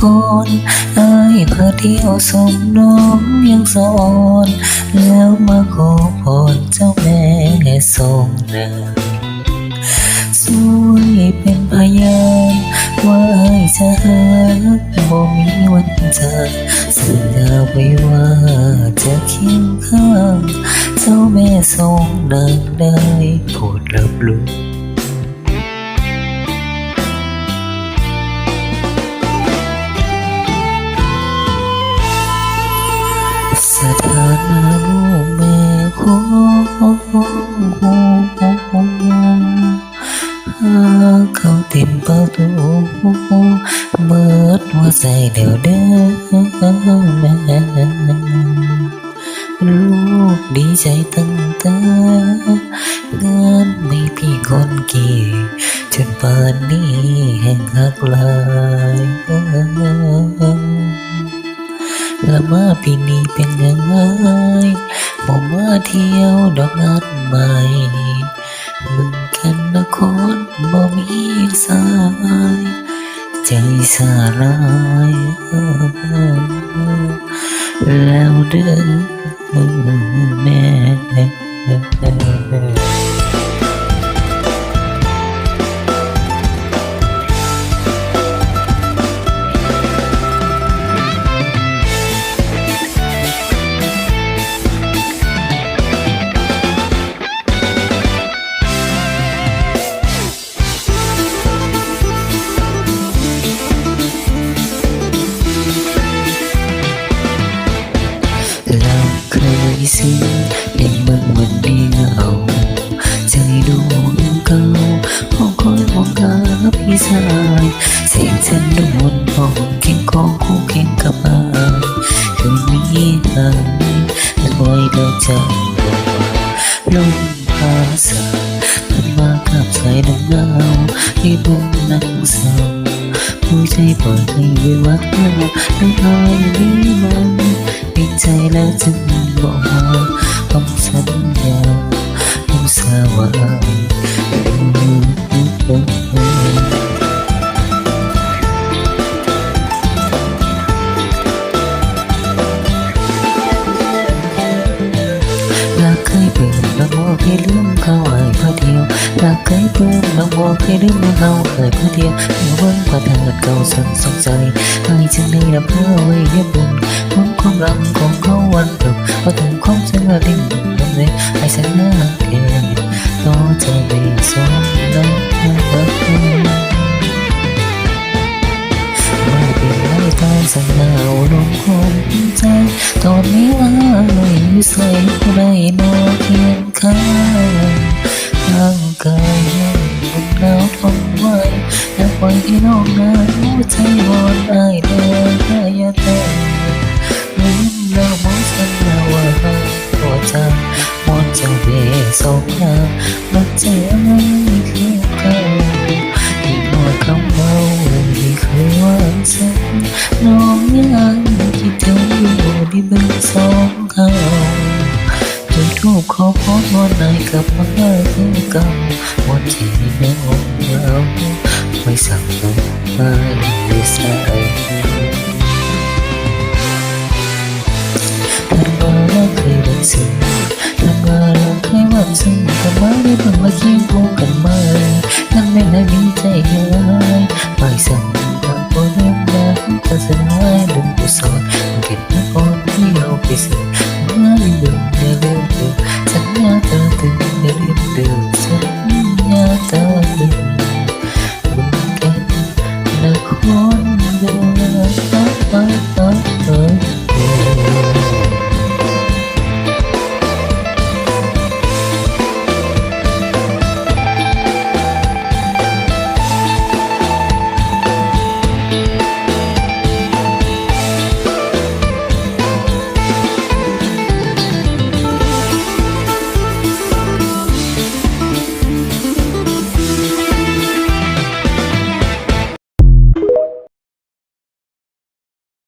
คนไอ้ยพาเที่ยวสมน้องยังสอนแล้วมาขอพรเจ้าแม่ทรงเนินช่วยเป็นพยานว่าไอ้ายจะหาบ่มีวันจากสัญญาไว้ว่าจะเคียงข้าง เจ้าแม่ทรงนางได้โปรดรับรู้ ดหัวใจเดียวเด้อแม่ลูกดีใจตั้งแต่งานไม่พี่คนกี่จนป่านนี้แห่งหักลายและมาปีนี้เป็นยังไงบอกมาเที่ยวดอกงานใหม่มึงแค่นครบ่มีสาย ใจสลายแล้วเดินแม่ พี่ชายเสียงฉันดวนห้องเคียงของคู่เคียงกับอายคืนนี้หายและคอยเดินใจลมพาสาพันมากับสายน้ำหนาวให้บุญนั่งเศร้าผู้ใจปล่อยให้วิวัฒน์น้ำลายนี้มันปิดใจแล้วจึงบอกว่าคำสัญญาผู้สาวา รักเคยเป็นนักว่าเคยลืมเขาเคยเพระเดียวเมื่อวันพระธาตุเก่าสันสงใจไอ้จึงได้รับเพื่อไว้เยี่ยมบุญความความรักของเขาวันเดิมพอถึงความเชื่อดิ่งลงเลยไอ้ฉันน่าเกลียดต่อจะไม่สนแล้วรักไม่เป็นไรตายสัญญาลงคงใจตอนนี้ว่าไม่ใส่ผู้ใดนอนเคียงข้างาเบสองหน้ามันเจ็บไม่คือเก่าอีกหน่อยคำเมาที่เคยหวานซึ้งน้องยังคิดถึงอยู่ที่เบอร์สองเขาจุดทูบขอพรวันไหนกลับมาคือเก่าวันที่น้องเราไม่สั่งน้องไม่